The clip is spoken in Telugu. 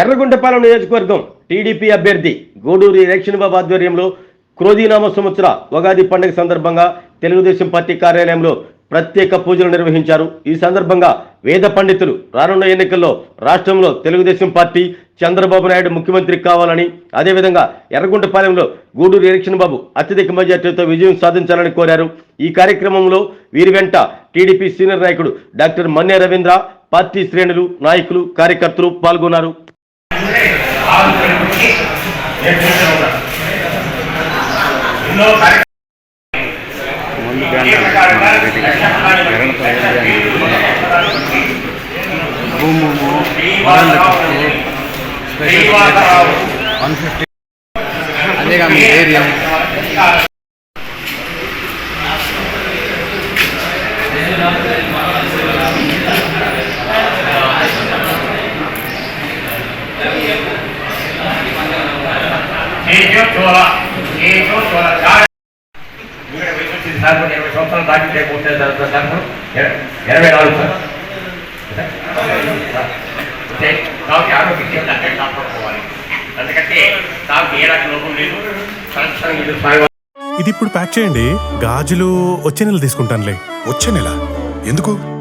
ఎర్రగుంటపాలెం నియోజకవర్గం టీడీపీ అభ్యర్థి గూడూరు ఎలక్షన్ బాబు ఆధ్వర్యంలో క్రోధీనామ సంవత్సర ఉగాది పండుగ సందర్భంగా తెలుగుదేశం పార్టీ కార్యాలయంలో ప్రత్యేక పూజలు నిర్వహించారు. ఈ సందర్భంగా వేద పండితులు రానున్న ఎన్నికల్లో రాష్ట్రంలో తెలుగుదేశం పార్టీ చంద్రబాబు నాయుడు ముఖ్యమంత్రి కావాలని అదేవిధంగా ఎర్రగుంటపాలెంలో గూడూరు ఎలక్షన్ బాబు అత్యధిక మెజార్టీతో విజయం సాధించాలని కోరారు. ఈ కార్యక్రమంలో వీరి వెంట టీడీపీ సీనియర్ నాయకుడు డాక్టర్ మన్య రవీంద్ర పార్టీ శ్రేణులు నాయకులు కార్యకర్తలు పాల్గొన్నారు. ఎన్నో కార్యక్రమాలు ముందు ఈ ప్రకారంగా భూము శ్రీవాసరావు శ్రీవాసరావు వన్ ఫిఫ్టీ అదేగా మీ ఏరియా కేశవ చోళ ఇరవై సంవత్సరాలు దాటితే పోతే సార్ సార్ సార్ ఇప్పుడు ఇర- ఇరవై నాలుగు సార్. అంటే నాకు ఆరోగ్యం అంటే కాపాడుకోవాలి అందుకంటే నాకు ఏ రకం లోపం లేదు. సంవత్సరం ఇది స్వామి ఇది ఇప్పుడు ప్యాక్ చేయండి. గాజులు వచ్చే నెల తీసుకుంటానులే. వచ్చే నెల? ఎందుకు?